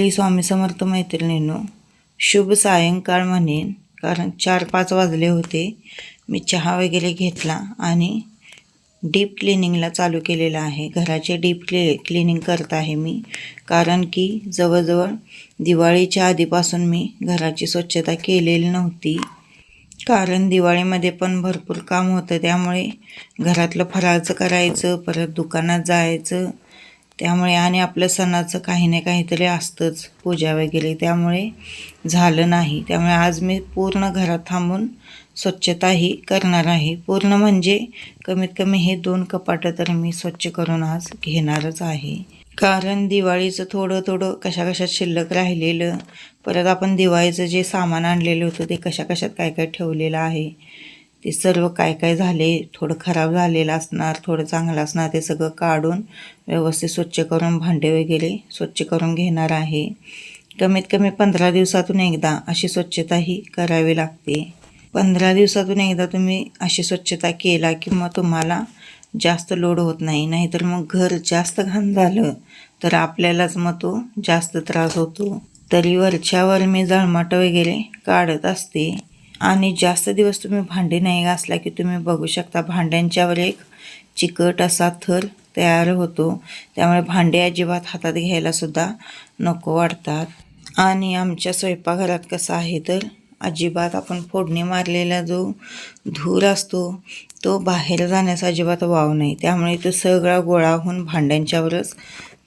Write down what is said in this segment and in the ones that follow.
श्री स्वामी समर्थ मैत्रिणींनो शुभ सायंकाळ म्हणेन कारण चार पाच वाजले होते. मी चहा वगैरे घेतला आणि डीप क्लिनिंगला चालू केलेलं आहे. घराचे डीप क्लि क्लिनिंग करत आहे मी कारण की जवळजवळ दिवाळीच्या आधीपासून मी घराची स्वच्छता केलेली नव्हती. कारण दिवाळीमध्ये पण भरपूर काम होतं त्यामुळे घरातलं फराळचं करायचं परत दुकानात जायचं त्यामुळे आणि आपलं सणाचं काही ना काहीतरी असतंच पूजा वगैरे. त्यामुळे झालं नाही. त्यामुळे आज मी पूर्ण घरात थांबून स्वच्छताही करणार आहे. पूर्ण म्हणजे कमीत कमी हे दोन कपाटं तर मी स्वच्छ करून आज घेणारच आहे. कारण दिवाळीचं थोडं थोडं कशा कशात शिल्लक राहिलेलं परत आपण दिवाळीचं जे सामान आणलेलं होतं ते कशा कशात काय काय ठेवलेलं आहे ते सर्व काय काय झाले थोडं खराब झालेलं असणार थोडं चांगलं असणार ते सगळं काढून व्यवस्थित स्वच्छ करून भांडे वगैरे स्वच्छ करून घेणार आहे. कमीत कमी पंधरा दिवसातून एकदा अशी स्वच्छता ही करावी लागते. पंधरा दिवसातून एकदा तुम्ही अशी स्वच्छता केला की मग तुम्हाला जास्त लोड होत नाही नाहीतर मग घर जास्त घाण झालं तर आपल्यालाच मग तो जास्त त्रास होतो. तरी वरच्यावर मी जळमाट वगैरे काढत असते. आणि जास्त दिवस तुम्ही भांडे नाही घासला की तुम्ही बघू शकता भांड्यांच्यावर एक चिकट असा थर तयार होतो. त्यामुळे भांडे अजिबात हातात घ्यायलासुद्धा नको वाटतात. आणि आमच्या स्वयंपाकघरात कसं आहे तर अजिबात आपण फोडणी मारलेला जो धूर असतो तो बाहेर जाण्याचा अजिबात वाव नाही. त्यामुळे तो सगळा गोळा होऊन भांड्यांच्यावरच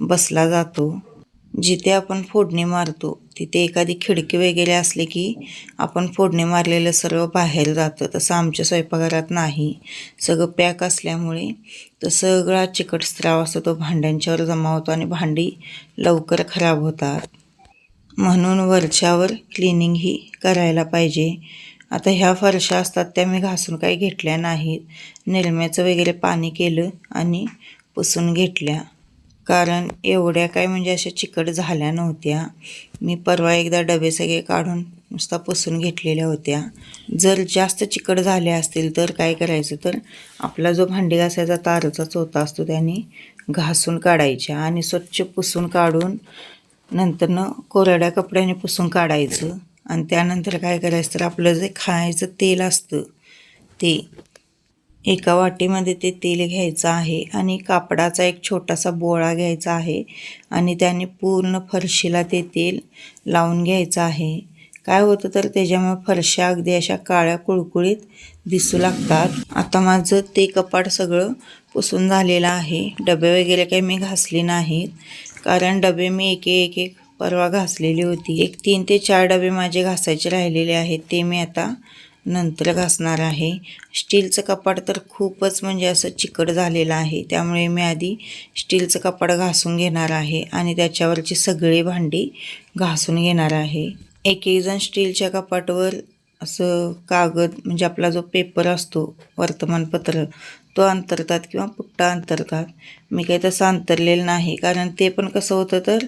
बसला जातो. जिथे आपण फोडणी मारतो तिथे एखादी खिडकी वगैरे असली की आपण फोडणी मारलेलं सर्व बाहेर जातं. तसं आमच्या स्वयंपाकघरात नाही. सगळं पॅक असल्यामुळे तर सगळा चिकट स्त्राव असतो. तो भांड्यांच्यावर जमा होतो आणि भांडी लवकर खराब होतात. म्हणून वरच्यावर क्लिनिंग ही करायला पाहिजे. आता ह्या फरशा असतात त्या मी घासून काही घेतल्या नाहीत. निरम्याचं वगैरे पाणी केलं आणि पुसून घेतल्या. कारण एवढ्या काय म्हणजे अशा चिकट झाल्या नव्हत्या. मी परवा एकदा डबे सगळे काढून नुसता पुसून घेतलेल्या होत्या. जर जास्त चिकट झाल्या असतील तर काय करायचं? तर आपला जो भांडी घासायचा तारचा चोथा असतो त्याने घासून काढायच्या आणि स्वच्छ पुसून काढून नंतरनं कोरड्या कपड्याने पुसून काढायचं. आणि त्यानंतर काय करायचं? तर आपलं जे खायचं तेल असतं ते एका वाटीमध्ये ते तेल घ्यायचं आहे आणि कापडाचा एक छोटासा बोळा घ्यायचा आहे आणि त्याने पूर्ण फरशीला ते तेल लावून घ्यायचं आहे. काय होतं तर त्याच्यामुळे फरशा अगदी अशा काळ्या कुळकुळीत दिसू लागतात. आता माझं ते कपाट सगळं पुसून झालेलं आहे. डबे वगैरे काही मी घासले नाहीत. कारण डबे मी एक एक एक परवा घासलेली होती. एक तीन ते चार डबे माझे घासायचे राहिलेले आहेत. ते मी आता नंतर घासणार आहे. स्टीलचं कपाट तर खूपच म्हणजे असं चिकट झालेलं आहे. त्यामुळे मी आधी स्टीलचं कपाट घासून घेणार आहे आणि त्याच्यावरची सगळी भांडी घासून घेणार आहे. एक एक जण स्टीलच्या कपाटवर असं कागद म्हणजे आपला जो पेपर असतो वर्तमानपत्र तो अंतरतात किंवा पुट्टा अंतरतात. मी काही तसं अंतरलेलं नाही कारण ते पण कसं होतं तर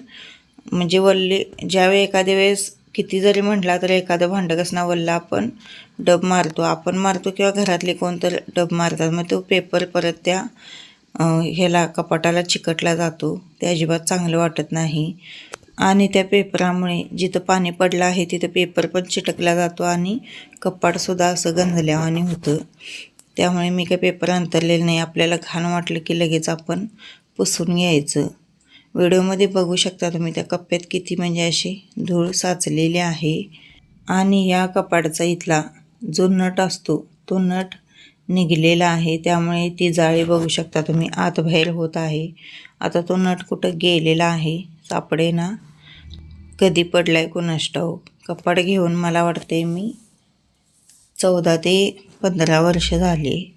म्हणजे वल्ले ज्यावेळी एखाद्या वेळेस किती जरी म्हटला तर एखादं भांडं वल्ला आपण डब मारतो. आपण मारतो किंवा घरातले कोणतर डब मारतात. मग तो पेपर परत त्या ह्याला कपाटाला चिकटला जातो. ते अजिबात चांगलं वाटत नाही. आणि त्या पेपरामुळे जिथं पाणी पडलं आहे तिथं पेपर पण चिटकला जातो आणि कपाटसुद्धा असं गंजल्यावानी होतं. त्यामुळे मी काही पेपर अंतरलेलं नाही. आपल्याला घाण वाटलं की लगेच आपण पुसून घ्यायचं. व्हिडिओमध्ये बघू शकता तुम्ही त्या कप्प्यात किती म्हणजे अशी धूळ साचलेली आहे. आणि या कपाटचा इथला जो नट असतो तो नट निघलेला आहे. त्यामुळे ती जाळी बघू शकता तुम्ही. आत बाहेर होत आहे. आता तो नट कुठं गेलेला आहे सापडे ना कधी पडला आहे कोणास हो? कपाट घेऊन मला वाटते मी चौदा ते पंधरा वर्ष झाली.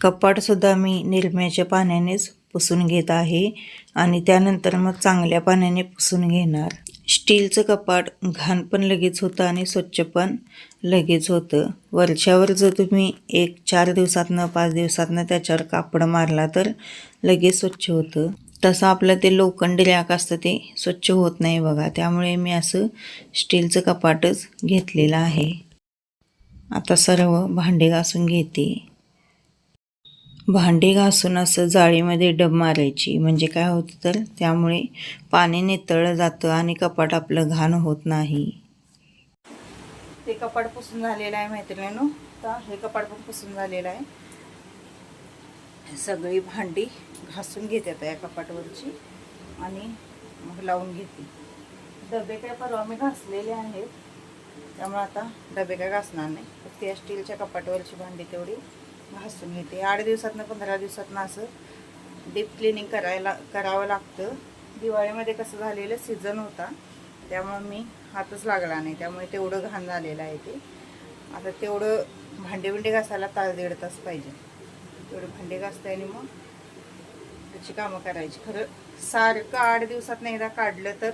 कपाटसुद्धा मी निरम्याच्या पाण्यानेच पुसून घेत आहे आणि त्यानंतर मग चांगल्या पाण्याने पुसून घेणार. स्टीलचं कपाट घाण पण लगेच होतं आणि स्वच्छ पण लगेच होतं. वरच्यावर जर तुम्ही एक चार दिवसातनं पाच दिवसातनं त्याच्यावर कापड मारला तर लगेच स्वच्छ होतं. तसं आपलं ते लोखंडी रॅक असतं ते स्वच्छ होत नाही बघा. त्यामुळे मी असं स्टीलचं कपाटच घेतलेलं आहे. आता सर्व भांडे घासून घेते. भांडी घासून असं जाळीमध्ये डब मारायची. म्हणजे काय होतं तर त्यामुळे पाणी नितळलं जातं आणि कपाट आपलं घाण होत नाही. ते कपाट पुसून झालेलं आहे मैत्रिणीनो. तर हे कपाट पण पुसून झालेलं आहे. सगळी भांडी घासून घेते आता या कपाटवरची आणि मग लावून घेते. डबे काय परवा मी घासलेले आहेत. त्यामुळे आता डबे काय घासणार नाही. फक्त या स्टीलच्या कपाटवरची भांडी तेवढी. घासून घेते आठ दिवसातनं पंधरा दिवसातनं असं डीप क्लिनिंग करायला करावं लागतं. दिवाळीमध्ये कसं झालेलं सीझन होता. त्यामुळे मी हातच लागला नाही. त्यामुळे तेवढं घाण झालेलं आहे ते. आता तेवढं भांडे बिंडे घासायला तास दीड तास पाहिजे. तेवढे भांडे घासते आणि मग त्याची कामं करायची. खरं सारखं आठ दिवसात एकदा काढलं तर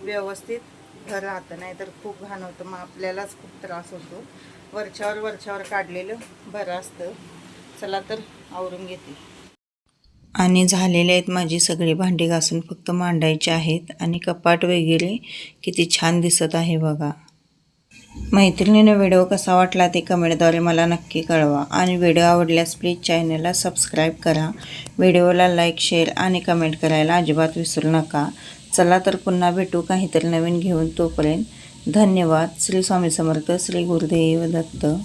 व्यवस्थित घर राहतं. नाही तर खूप घाण होतं. मग आपल्यालाच खूप त्रास होतो. वरच्यावर वरच्यावर काढलेलं. बरं असतं. चला तर आवरून घेते. आणि झालेले आहेत माझी सगळी भांडी घासून फक्त मांडायची आहेत आणि कपाट वगैरे किती छान दिसत आहे बघा. मैत्रिणीनं व्हिडिओ कसा वाटला ते कमेंटद्वारे मला नक्की कळवा आणि व्हिडिओ आवडल्यास प्लीज चॅनलला सबस्क्राईब करा. व्हिडिओला लाईक शेअर आणि कमेंट करायला अजिबात विसरू नका. चला तर पुन्हा भेटू काहीतरी नवीन घेऊन तोपर्यंत. धन्यवाद. श्री स्वामी समर्थ श्री गुरुदेव दत्त.